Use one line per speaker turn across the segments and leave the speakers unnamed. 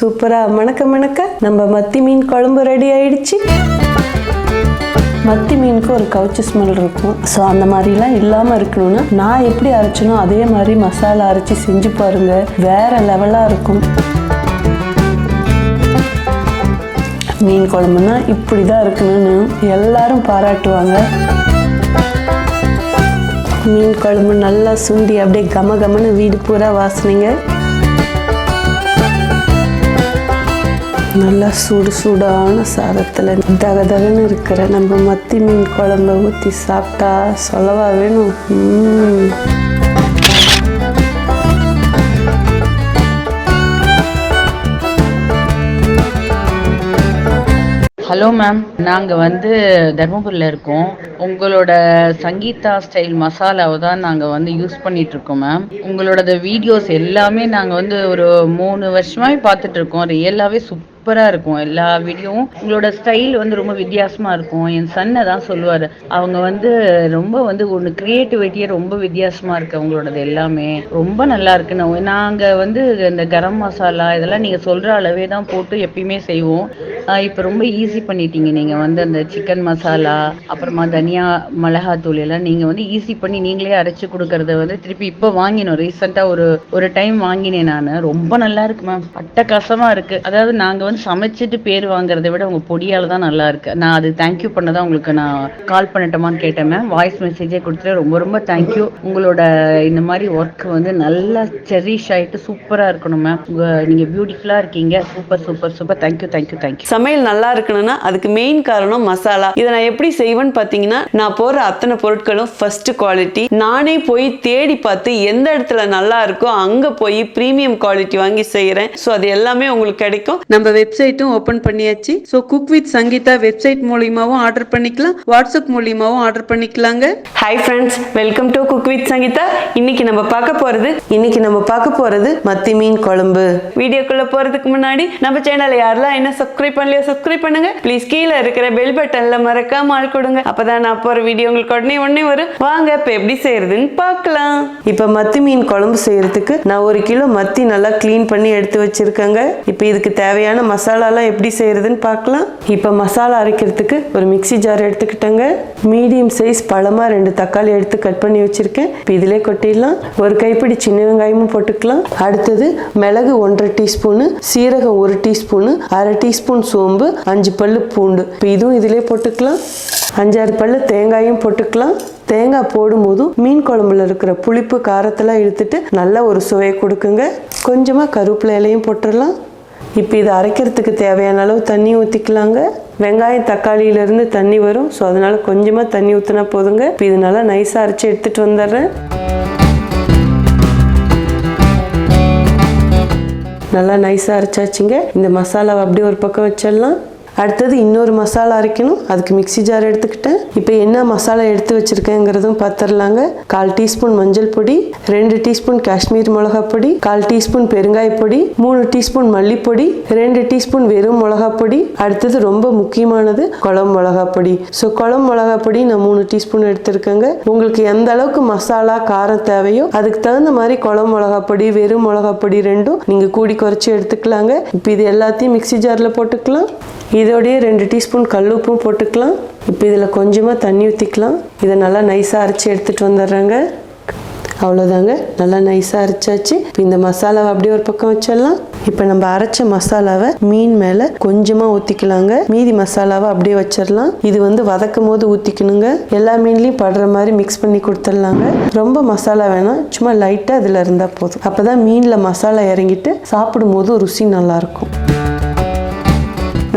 சூப்பரா. மணக்க மணக்க நம்ம மத்தி மீன் குழம்பு ரெடி ஆயிடுச்சு. மத்தி மீனுக்கு ஒரு கவுச்சி ஸ்மெல் இருக்கும். ஸோ அந்த மாதிரிலாம் இல்லாமல் இருக்கணும்னா நான் எப்படி அரைச்சனோ அதே மாதிரி மசாலா அரைச்சி செஞ்சு பாருங்க. வேற லெவலாக இருக்கும். மீன் குழம்புனா இப்படி தான் இருக்கணும்னு எல்லாரும் பாராட்டுவாங்க. மீன் குழம்பு நல்லா சுண்டி அப்படியே கம கமன்னு வீடு பூரா வாசனைங்க. நல்லா சுடு சூடான சாதத்தில் தகதகன்னு இருக்கிற நம்ம மத்தி மீன் குழம்ப ஊற்றி சாப்பிட்டா சொல்லவா வேணும்?
ஹலோ மேம் நாங்கள் வந்து தர்மபுரியில் இருக்கோம். உங்களோட சங்கீதா ஸ்டைல் மசாலாவை தான் நாங்கள் வந்து யூஸ் பண்ணிட்டு இருக்கோம் மேம். உங்களோட வீடியோஸ் எல்லாமே நாங்கள் வந்து ஒரு மூணு வருஷமாவே பார்த்துட்டு இருக்கோம். ரியலாகவே சூப்பராக இருக்கும். எல்லா வீடியோவும் உங்களோட ஸ்டைல் வந்து ரொம்ப வித்தியாசமாக இருக்கும். என் சன்னை தான் சொல்லுவார். அவங்க வந்து ரொம்ப வந்து ஒன்று க்ரியேட்டிவிட்டியே ரொம்ப வித்தியாசமாக இருக்கு. அவங்களோடது எல்லாமே ரொம்ப நல்லா இருக்குன்னு நாங்கள் வந்து இந்த கரம் மசாலா இதெல்லாம் நீங்கள் சொல்கிற அளவே தான் போட்டு எப்பயுமே செய்வோம். இப்போ ரொம்ப ஈஸி பண்ணிட்டீங்க. நீங்கள் வந்து அந்த சிக்கன் மசாலா அப்புறமா தனியா மிளகாத்தூள் எல்லாம் நீங்கள் வந்து ஈஸி பண்ணி நீங்களே அரைச்சு கொடுக்கறத வந்து திருப்பி இப்போ வாங்கினோம். ரீசெண்டாக ஒரு ஒரு டைம் வாங்கினேன் நான். ரொம்ப நல்லா இருக்கு மேம் அட்டகாசமாக இருக்கு. அதாவது நாங்கள் வந்து சமைச்சிட்டு பேர் வாங்குறத விட உங்கள் பொடியால் தான் நல்லா இருக்கு. நான் அது தேங்க்யூ பண்ணதான் உங்களுக்கு நான் கால் பண்ணட்டுமான்னு கேட்டேன் மேம் வாய்ஸ் மெசேஜே கொடுத்துட்டு ரொம்ப ரொம்ப தேங்க்யூ உங்களோட இந்த மாதிரி ஒர்க் வந்து நல்லா செரிஷ் ஆயிட்டு சூப்பராக இருக்கணும் மேம் உங்கள் நீங்கள் பியூட்டிஃபுல்லாக இருக்கீங்க. Super super super thank you thank you thank you
சமையல் நல்லா இருக்கணும்னா அதுக்கு மெயின் காரணம் மசாலா. இதை நான் எப்படி செய்வேன்னு பார்த்தீங்கன்னா நான் போடுற அத்தனை பொருட்களும் ஃபர்ஸ்ட் குவாலிட்டி நானே போய் தேடி பார்த்து எந்த இடத்துல நல்லா இருக்கோ அங்கே போய் ப்ரீமியம் குவாலிட்டி வாங்கி செய்கிறேன் ஸோ அது எல்லாமே உங்களுக்கு கிடைக்கும். நம்ம வெப்சைட்டும் ஓப்பன் பண்ணியாச்சு. So cook with Sangeetha website மூலியமாவும் order பண்ணிக்கலாம். வாட்ஸ்அப் மூலியமாவும் ஆர்டர் பண்ணிக்கலாங்க. Hi friends welcome to cook with Sangeetha இன்னைக்கு நம்ம பார்க்க போறது இன்னைக்கு நம்ம பார்க்க போறது மத்தி மீன் குழம்பு. வீடியோக்குள்ள போறதுக்கு முன்னாடி நம்ம சேனலை யாரெல்லாம் என்ன சப்ஸ்கிரைப் பண்ணலையோ சப்ஸ்கிரைப் பண்ணுங்க. ப்ளீஸ் கீழே இருக்கிற பெல் பட்டன்ல மறக்காம ஆள் கொடுங்க. அப்பதான் நான் போற வீடியோ உங்களுக்கு உடனே உடனே வரும். வாங்க இப்ப எப்படி செய்யறதுன்னு பார்க்கலாம். இப்ப மத்தி மீன் குழம்பு செய்யறதுக்கு நான் ஒரு கிலோ மத்தி நல்லா க்ளீன் பண்ணி எடுத்து வச்சிருக்கேங்க. இப்ப இதுக்கு தேவையான மசாலாலாம் எப்படி செய்யறதுன்னு பார்க்கலாம். இப்ப மசாலா அரைக்கிறதுக்கு ஒரு மிக்ஸி ஜார் எடுத்துக்கிட்டேங்க. மீடியம் சைஸ் பழமா ரெண்டு தக்காளி எடுத்து கட் பண்ணி வச்சிருக்கேன். இப்போ இதிலே கொட்டிடலாம். ஒரு கைப்பிடி சின்ன வெங்காயமும் போட்டுக்கலாம். அடுத்தது மிளகு ஒன்றரை டீஸ்பூனு சீரகம் ஒரு டீஸ்பூனு அரை டீஸ்பூன் சோம்பு அஞ்சு பல்லு பூண்டு. இப்போ இதுவும் இதிலே போட்டுக்கலாம். அஞ்சாறு பல்லு தேங்காயும் போட்டுக்கலாம். தேங்காய் போடும்போதும் மீன் குழம்புல இருக்கிற புளிப்பு காரத்தெல்லாம் இழுத்துட்டு நல்ல ஒரு சுவையை கொடுக்குங்க. கொஞ்சமாக கருவேப்பிலை இலையும் போட்டுடலாம். இப்போ இதை அரைக்கிறதுக்கு தேவையான அளவு தண்ணி ஊற்றிக்கலாங்க வெங்காயம் தக்காளியிலேருந்து தண்ணி வரும். ஸோ அதனால் கொஞ்சமாக தண்ணி ஊற்றினா போதுங்க. இப்போ இது நல்லா நைஸாக அரைச்சி எடுத்துகிட்டு வந்துடுறேன். நல்லா நைஸாக அரைச்சாச்சுங்க. இந்த மசாலாவை அப்படியே ஒரு பக்கம் வச்சிடலாம். அடுத்தது இன்னொரு மசாலா அரைக்கணும். அதுக்கு மிக்ஸி ஜார் எடுத்துக்கிட்டேன். இப்போ என்ன மசாலா எடுத்து வச்சிருக்கேங்கிறதும் பார்த்துடலாங்க கால் டீஸ்பூன் மஞ்சள் பொடி ரெண்டு டீஸ்பூன் காஷ்மீர் மிளகா பொடி கால் டீஸ்பூன் பெருங்காய பொடி மூணு டீஸ்பூன் மல்லிப்பொடி ரெண்டு டீஸ்பூன் வெறும் மிளகாய் பொடி அடுத்தது ரொம்ப முக்கியமானது குழம்பு மிளகா பொடி. ஸோ குழம்பு மிளகா பொடி நான் மூணு டீஸ்பூன் எடுத்திருக்கேங்க. உங்களுக்கு எந்த அளவுக்கு மசாலா காரம் தேவையோ அதுக்கு தகுந்த மாதிரி குழம்பு மிளகா பொடி வெறும் மிளகா பொடி ரெண்டும் நீங்கள் கூடி குறைச்சி எடுத்துக்கலாங்க. இப்போ இது எல்லாத்தையும் மிக்ஸி ஜாரில் போட்டுக்கலாம். இது இதோடையே ரெண்டு டீஸ்பூன் கல்லுப்பும் போட்டுக்கலாம். இப்போ இதில் கொஞ்சமாக தண்ணி ஊற்றிக்கலாம் இதை நல்லா நைஸாக அரைச்சி எடுத்துகிட்டு வந்துடுறாங்க. அவ்வளோதாங்க நல்லா நைஸாக அரைச்சாச்சு. இப்போ இந்த மசாலாவை அப்படியே ஒரு பக்கம் வச்சிடலாம். இப்போ நம்ம அரைச்ச மசாலாவை மீன் மேலே கொஞ்சமாக ஊற்றிக்கலாங்க மீதி மசாலாவை அப்படியே வச்சிடலாம். இது வந்து வதக்கும் போது ஊற்றிக்கணுங்க எல்லா மீன்லையும் படுற மாதிரி மிக்ஸ் பண்ணி கொடுத்துடலாங்க. ரொம்ப மசாலா வேணாம். சும்மா லைட்டாக இதில் இருந்தால் போதும். அப்போ தான் மீனில் மசாலா இறங்கிட்டு சாப்பிடும்போது ருசி நல்லாயிருக்கும்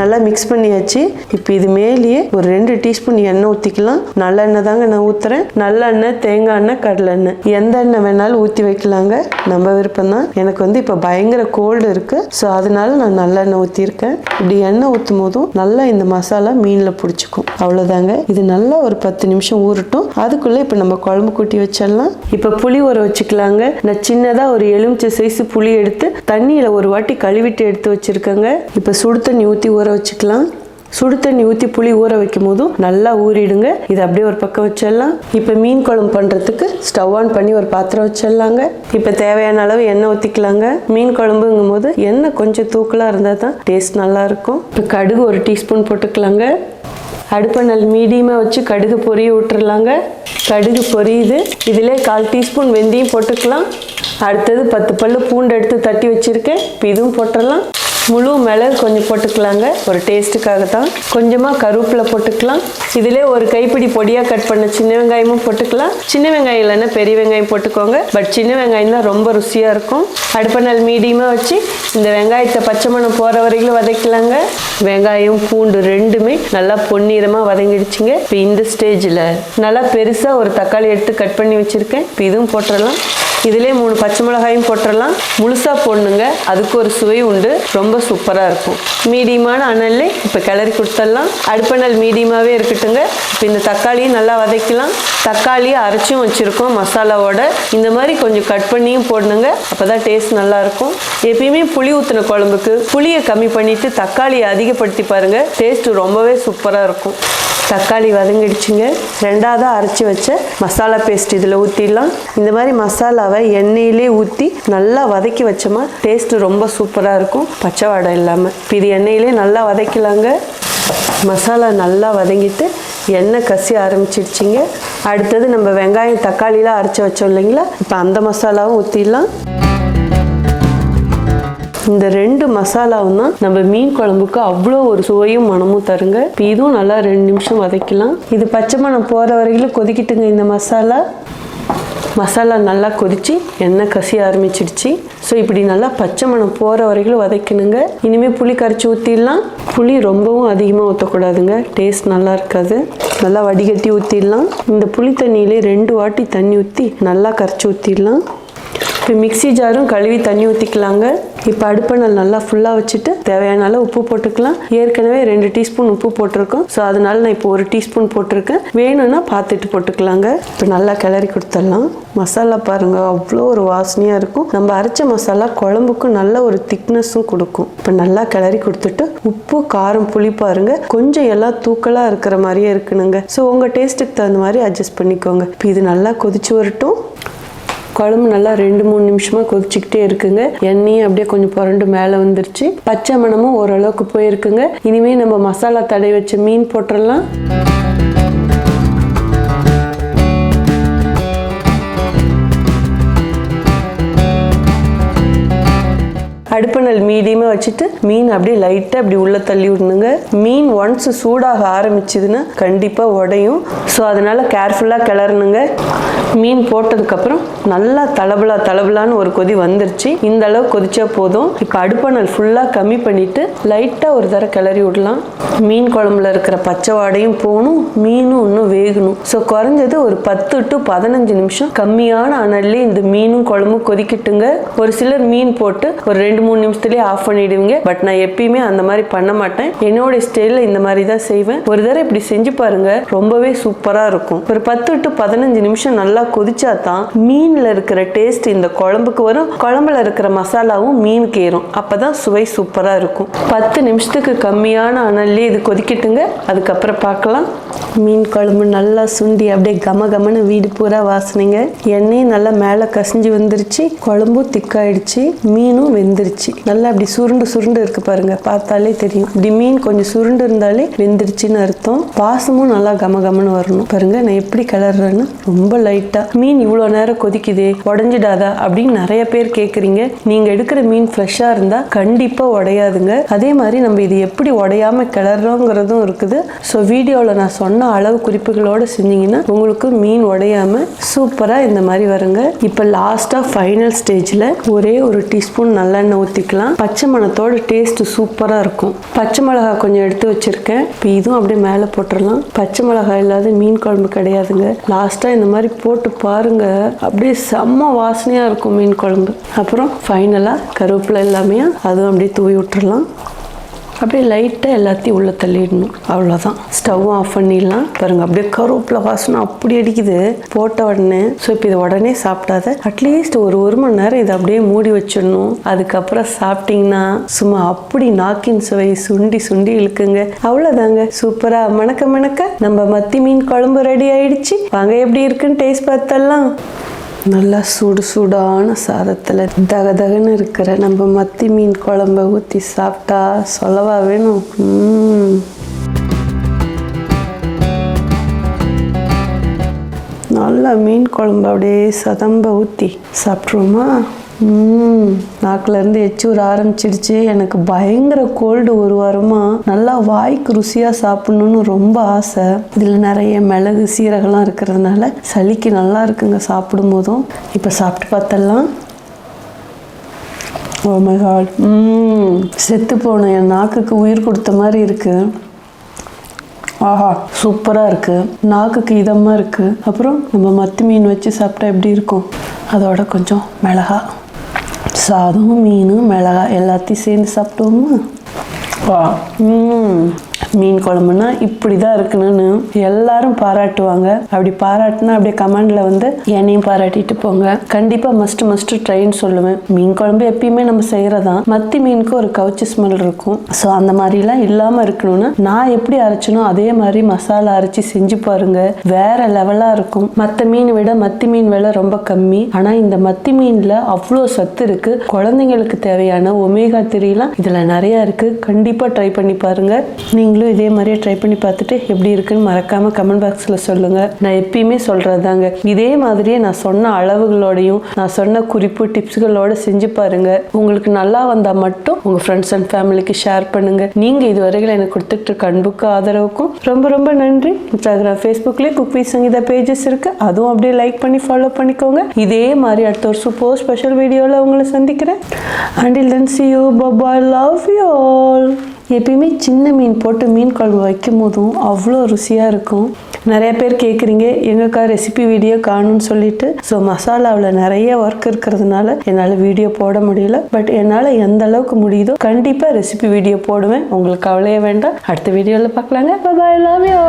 நல்லா மிக்ஸ் பண்ணியாச்சு. இப்போ இது மேலேயே ஒரு ரெண்டு டீஸ்பூன் எண்ணெய் ஊற்றிக்கலாம் நல்லெண்ணெய் தாங்க நான் ஊற்றுறேன் நல்லெண்ணெய் தேங்காய் எண்ணெய் கடலெண்ணெய் எந்த எண்ணெய் வேணாலும் ஊற்றி வைக்கலாங்க. நம்ம விருப்பம் தான். எனக்கு வந்து இப்போ பயங்கர கோல்டு இருக்குது ஸோ அதனால நான் நல்லெண்ணெய் ஊற்றிருக்கேன் இப்படி எண்ணெய் ஊற்றும் போதும் நல்லா இந்த மசாலா மீனில் பிடிச்சிக்கும். அவ்வளோதாங்க இது நல்லா ஒரு பத்து நிமிஷம் ஊறட்டும். அதுக்குள்ளே இப்போ நம்ம குழம்பு கூட்டி வச்சிடலாம். இப்போ புளி ஊற வச்சுக்கலாங்க. நான் சின்னதாக ஒரு எலுமிச்சை சைஸ் புளி எடுத்து தண்ணியில் ஒரு வாட்டி கழுவிட்டு எடுத்து வச்சுருக்கேங்க. இப்போ சுடு தண்ணி ஊற்றி ஊற வச்சுக்கலாம். சுடு தண்ணி ஊற்றி புளி ஊற வைக்கும் போதும் நல்லா ஊறிடுங்க. இதை அப்படியே ஒரு பக்கம் வச்சிடலாம். இப்போ மீன் குழம்பு பண்ணுறதுக்கு ஸ்டவ் ஆன் பண்ணி ஒரு பாத்திரம் வச்சிடலாங்க. இப்போ தேவையான அளவு எண்ணெய் ஊற்றிக்கலாங்க மீன் குழம்புங்கும் போது எண்ணெய் கொஞ்சம் தூக்கலாக இருந்தால் தான் டேஸ்ட் நல்லாயிருக்கும் இப்போ கடுகு ஒரு டீஸ்பூன் போட்டுக்கலாங்க. அடுப்பை நல்ல மீடியமாக வச்சு கடுகு பொரிய விட்டுறலாங்க. கடுகு பொரியுது. இதிலே கால் டீஸ்பூன் வெந்தயம் போட்டுக்கலாம். அடுத்தது பத்து பல்லு பூண்டு எடுத்து தட்டி வச்சுருக்கேன். இப்போ இதுவும் போட்டுடலாம் முழு மிளகு கொஞ்சம் போட்டுக்கலாங்க. ஒரு டேஸ்ட்டுக்காக தான் கொஞ்சமாக கருவேப்பிலை போட்டுக்கலாம். இதிலே ஒரு கைப்பிடி பொடியாக கட் பண்ண சின்ன வெங்காயமும் போட்டுக்கலாம். சின்ன வெங்காயம் இல்லைன்னா பெரிய வெங்காயம் போட்டுக்கோங்க. பட் சின்ன வெங்காயம் தான் ரொம்ப ருசியாக இருக்கும். அடுப்ப நாள் மீடியமாக வச்சு இந்த வெங்காயத்தை பச்சை மணம் போகிற வரைக்கும் வதக்கலாங்க. வெங்காயம் பூண்டு ரெண்டுமே நல்லா பொன்னிறமாக வதங்கிடுச்சுங்க. இப்போ இந்த ஸ்டேஜில் நல்லா பெருசாக ஒரு தக்காளி எடுத்து கட் பண்ணி வச்சுருக்கேன். இப்போ இதுவும் போட்டுடலாம். இதிலே மூணு பச்சை மிளகாயும் போட்டுடலாம் முழுசாக போடணுங்க. அதுக்கு ஒரு சுவை உண்டு. ரொம்ப சூப்பராக இருக்கும். மீடியமான அனல்ல இப்போ கிளறி கொடுத்துடலாம். அடுப்பணல் மீடியமாகவே இருக்கட்டுங்க. இப்போ இந்த தக்காளியும் நல்லா வதக்கலாம். தக்காளியை அரைச்சும் வச்சுருக்கோம் மசாலாவோட. இந்த மாதிரி கொஞ்சம் கட் பண்ணியும் போடணுங்க. அப்போ தான் டேஸ்ட் நல்லாயிருக்கும் எப்பயுமே புளி ஊற்றின குழம்புக்கு புளியை கம்மி பண்ணிவிட்டு தக்காளியை அதிகப்படுத்தி பாருங்கள் டேஸ்ட் ரொம்பவே சூப்பராக இருக்கும். தக்காளி வதங்கிடுச்சுங்க. ரெண்டாவதாக அரைச்சி வச்ச மசாலா பேஸ்ட் இதில் ஊற்றிடலாம் இந்த மாதிரி மசாலாவை எண்ணெயிலே ஊற்றி நல்லா வதக்கி வச்சோமா டேஸ்ட் ரொம்ப சூப்பராக இருக்கும். பச்சை வாடை இல்லாமல் இப்போ இது எண்ணெயிலே நல்லா வதக்கலாங்க. மசாலா நல்லா வதங்கிட்டு எண்ணெய் கசி ஆரம்பிச்சிடுச்சிங்க. அடுத்தது நம்ம வெங்காயம் தக்காளிலாம் அரைச்சி வச்சோம் இல்லைங்களா? இப்போ அந்த மசாலாவும் ஊற்றிடலாம் இந்த ரெண்டு மசாலாவும் தான் நம்ம மீன் குழம்புக்கு அவ்வளோ ஒரு சுவையும் மனமும் தருங்க. இப்போ இதுவும் நல்லா ரெண்டு நிமிஷம் வதக்கலாம். இது பச்சை மணம் போகிற வரையிலும் கொதிக்கிட்டுங்க இந்த மசாலா. மசாலா நல்லா கொதிச்சு எண்ணெய் கசி ஆரம்பிச்சிடுச்சு ஸோ இப்படி நல்லா பச்சை மணம் போகிற வரைக்கும் வதக்கணுங்க. இனிமேல் புளி கரைச்சி ஊற்றிடலாம் புளி ரொம்பவும் அதிகமாக ஊற்றக்கூடாதுங்க டேஸ்ட் நல்லா இருக்காது. நல்லா வடிகட்டி ஊற்றிடலாம் இந்த புளி தண்ணியிலே ரெண்டு வாட்டி தண்ணி ஊற்றி நல்லா கரைச்சி ஊற்றிடலாம் இப்போ மிக்ஸி ஜாரும் கழுவி தண்ணி ஊற்றிக்கலாங்க இப்போ அடுப்பணல் நல்லா ஃபுல்லாக வச்சுட்டு தேவையான அளவு உப்பு போட்டுக்கலாம். ஏற்கனவே ரெண்டு டீஸ்பூன் உப்பு போட்டிருக்கோம். ஸோ அதனால நான் இப்போ ஒரு டீஸ்பூன் போட்டிருக்கேன். வேணும்னா பார்த்துட்டு போட்டுக்கலாங்க. இப்போ நல்லா கிளறி கொடுத்துடலாம். மசாலா பாருங்கள் அவ்வளோ ஒரு வாசனையாக இருக்கும். நம்ம அரைச்ச மசாலா குழம்புக்கும் நல்ல ஒரு திக்னஸும் கொடுக்கும். இப்போ நல்லா கிளறி கொடுத்துட்டு உப்பு காரம் புளி பாருங்க. கொஞ்சம் எல்லாம் தூக்கலாக இருக்கிற மாதிரியே இருக்கணுங்க. ஸோ உங்கள் டேஸ்ட்டுக்கு தகுந்த மாதிரி அட்ஜஸ்ட் பண்ணிக்கோங்க. இப்போ இது நல்லா கொதிச்சு வரட்டும். குழம்பு நல்லா ரெண்டு மூணு நிமிஷமாக கொதிச்சுக்கிட்டே இருக்குங்க. எண்ணெயும் அப்படியே கொஞ்சம் புரண்டு மேலே வந்துருச்சு. பச்சை மணமும் ஓரளவுக்கு போயிருக்குங்க. இனிமேல் நம்ம மசாலா தடை வச்ச மீன் போட்டுடலாம் அடுப்பணல் மீடியமாக வச்சுட்டு மீன் அப்படியே லைட்டாக அப்படி உள்ளே தள்ளி விடணுங்க. மீன் ஒன்ஸ் சூடாக ஆரம்பிச்சதுன்னா கண்டிப்பாக உடையும். ஸோ அதனால் கேர்ஃபுல்லாக கிளறணுங்க. மீன் போட்டதுக்கப்புறம் நல்லா தளபலா தளபலான்னு ஒரு கொதி வந்துருச்சு. இந்த அளவு கொதிச்சா போதும். இப்போ அடுப்பணல் ஃபுல்லாக கம்மி பண்ணிவிட்டு லைட்டாக ஒரு தர கிளறி விடலாம். மீன் குழம்புல இருக்கிற பச்சை வாடையும் போகணும். மீனும் இன்னும் வேகணும். ஸோ குறைஞ்சது ஒரு பத்து டு பதினஞ்சு நிமிஷம் கம்மியான அனல்லே இந்த மீனும் குழம்பும் கொதிக்கட்டுங்க. ஒரு சிலர் மீன் போட்டு ஒரு ரெண்டு மூணு நிமிஷத்துலேயே ஆஃப் பண்ணிடுவீங்க. பட் நான் எப்பயுமே அந்த மாதிரி பண்ண மாட்டேன். என்னோட ஸ்டைலில் இந்த மாதிரி தான் செய்வேன். ஒரு தடவை இப்படி செஞ்சு பாருங்க. ரொம்பவே சூப்பராக இருக்கும். ஒரு பத்து டு பதினஞ்சு நிமிஷம் நல்லா கொதிச்சா தான் மீனில் இருக்கிற டேஸ்ட் இந்த குழம்புக்கு வரும். குழம்புல இருக்கிற மசாலாவும் மீனுக்கு ஏறும் அப்பதான் சுவை சூப்பராக இருக்கும். பத்து நிமிஷத்துக்கு கம்மியான அனல்லே இது கொதிக்கட்டுங்க. அதுக்கப்புறம் பார்க்கலாம். மீன் குழம்பு நல்லா சுண்டி அப்படியே கம கமன்னு வீடு பூரா வாசனைங்க. எண்ணெயும் நல்லா மேலே கசிஞ்சு வந்துருச்சு. குழம்பும் திக்காயிடுச்சு மீனும் வெந்துருச்சு. நல்லா அப்படி சுருண்டு சுருண்டு இருக்கு பாருங்க. பார்த்தாலே தெரியும். இப்படி மீன் கொஞ்சம் சுருண்டு இருந்தாலே வெந்துருச்சுன்னு அர்த்தம். பாசமும் நல்லா கம கமன்னு வரணும். பாருங்க நான் எப்படி கிளறேன்னு ரொம்ப லைட்டா மீன் இவ்வளோ நேரம் கொதிக்குதே உடஞ்சிடாதா அப்படின்னு நிறைய பேர் கேட்குறீங்க நீங்க எடுக்கிற மீன் ஃப்ரெஷ்ஷாக இருந்தா கண்டிப்பா உடையாதுங்க. அதே மாதிரி நம்ம இது எப்படி உடையாம கிளறோங்கிறதும் இருக்குது. ஸோ வீடியோவில் நான் சொன்ன அளவு குறிப்புகளோடு செஞ்சீங்கன்னா உங்களுக்கு மீன் உடையாம சூப்பராக இந்த மாதிரி வருங்க. இப்போ லாஸ்ட்டாக ஃபைனல் ஸ்டேஜில் ஒரே ஒரு டீஸ்பூன் நல்லெண்ணெய் ஊற்றிக்கலாம் பச்சை மணத்தோட டேஸ்ட்டு சூப்பராக இருக்கும். பச்சை மிளகாய் கொஞ்சம் எடுத்து வச்சிருக்கேன். இப்போ இதுவும் அப்படியே மேலே போட்டுடலாம். பச்சை மிளகாய் இல்லாத மீன் குழம்பு கிடையாதுங்க. லாஸ்ட்டாக இந்த மாதிரி போட்டு பாருங்க. அப்படியே செம்ம வாசனையாக இருக்கும் மீன் குழம்பு. அப்புறம் ஃபைனலாக கருவேப்பிலை எல்லாமே அதுவும் அப்படியே தூவி விட்டுறலாம். அப்படியே லைட்டாக எல்லாத்தையும் உள்ளே தள்ளிடணும். அவ்வளோதான் ஸ்டவ்வும் ஆஃப் பண்ணிடலாம். பாருங்கள் அப்படியே கருவேப்பிலை வாசனை அப்படி அடிக்குது. போட்ட உடனே ஸோ இப்போ இதை உடனே சாப்பிடாத. அட்லீஸ்ட் ஒரு ஒரு மணி நேரம் இதை அப்படியே மூடி வச்சிடணும். அதுக்கப்புறம் சாப்பிட்டீங்கன்னா சும்மா அப்படி நாக்கின் சுவை சுண்டி சுண்டி இழுக்குங்க. அவ்வளோதாங்க சூப்பராக மணக்க மணக்க நம்ம மத்தி மீன் குழம்பு ரெடி ஆயிடுச்சு. வாங்க எப்படி இருக்குன்னு டேஸ்ட் பார்த்தலாம் நல்லா சுடு சூடான சாதத்தில் தக தகன்னு இருக்கிற நம்ம மத்தி மீன் குழம்ப ஊற்றி சாப்பிட்டா சொல்லவா வேணும்? நல்லா மீன் குழம்பு அப்படியே சதம்ப ஊற்றி சாப்பிட்ருவோமா ம் நாக்குல இருந்து எச்சூர் ஆரம்பிச்சிடுச்சு. எனக்கு பயங்கர கோல்டு ஒரு வாரமா. நல்லா வாய்க்கு ருசியா சாப்பிடணும்னு ரொம்ப ஆசை. இதுல நிறைய மிளகு சீரகம்லாம் இருக்கிறதுனால சளிக்கு நல்லா இருக்குங்க சாப்பிடும் போதும் இப்போ சாப்பிட்டு பார்த்தலாம் ஓ oh மை காட் செத்து போன என் நாக்குக்கு உயிர் கொடுத்த மாதிரி இருக்கு. ஆஹா சூப்பராக இருக்குது நாக்குக்கு இதமாக இருக்குது அப்புறம் நம்ம மத்தி மீன் வச்சு சாப்பிட்டா எப்படி இருக்கும்? அதோட கொஞ்சம் மிளகா. சாதம் மீன் மிளகா எல்லாத்தையும் சேர்ந்து சாப்பிடுவோமா வா. ம் மீன் குழம்புனா இப்படி தான் இருக்கணும்னு எல்லாரும் பாராட்டுவாங்க. அப்படி பாராட்டுனா அப்படியே கமெண்ட்ல வந்து என்னையும் பாராட்டிட்டு போங்க. கண்டிப்பா மஸ்ட் மஸ்ட் ட்ரைன்னு சொல்லுவேன். மீன் குழம்பு எப்பயுமே நம்ம செய்யறதான் மத்தி மீனுக்கு ஒரு கவுச்சி ஸ்மெல் இருக்கும். ஸோ அந்த மாதிரிலாம் இல்லாம இருக்கணும்னா நான் எப்படி அரைச்சனோ அதே மாதிரி மசாலா அரைச்சி செஞ்சு பாருங்க. வேற லெவலா இருக்கும். மற்ற மீன் விட மத்தி மீன் விலை ரொம்ப கம்மி. ஆனா இந்த மத்தி மீன்ல அவ்வளோ சத்து இருக்கு. குழந்தைங்களுக்கு தேவையான ஒமேகா திரிலாம் இதுல நிறைய இருக்கு. கண்டிப்பா ட்ரை பண்ணி பாருங்க. நீங்களும் இதே மாதிரியே ட்ரை பண்ணி பார்த்துட்டு எப்படி இருக்குன்னு மறக்காம கமெண்ட் பாக்ஸில் சொல்லுங்க. நான் எப்பயுமே சொல்றதாங்க இதே மாதிரியே நான் சொன்ன அளவுகளோடையும் நான் சொன்ன குறிப்பு டிப்ஸ்களோட செஞ்சு பாருங்க. உங்களுக்கு நல்லா வந்தால் மட்டும் உங்க ஃப்ரெண்ட்ஸ் அண்ட் ஃபேமிலிக்கு ஷேர் பண்ணுங்க. நீங்க இதுவரையில் எனக்கு கொடுத்துட்டு அன்புக்கு ஆதரவுக்கும் ரொம்ப ரொம்ப நன்றி. இன்ஸ்டாகிராம் ஃபேஸ்புக்லேயே குக்வி சங்கீதா பேஜஸ் இருக்கு. அதுவும் அப்படியே லைக் பண்ணி ஃபாலோ பண்ணிக்கோங்க. இதே மாதிரி அடுத்த ஒரு சூப்பர் ஸ்பெஷல் வீடியோவில் உங்களை சந்திக்கிறேன். Until then see you bye bye love you all எப்பயுமே சின்ன மீன் போட்டு மீன் குழம்பு வைக்கும் போதும் அவ்வளோ ருசியாக இருக்கும். நிறைய பேர் கேட்குறீங்க எங்கக்கா ரெசிபி வீடியோ காணும்னு சொல்லிட்டு. ஸோ மசாலாவில் நிறைய ஒர்க் இருக்கிறதுனால என்னால் வீடியோ போட முடியல. பட் என்னால் எந்த அளவுக்கு முடியுதோ கண்டிப்பாக ரெசிபி வீடியோ போடுவேன். உங்களுக்கு கவலையே வேண்டாம். அடுத்த வீடியோவில் பார்க்கலாங்க. Bye love you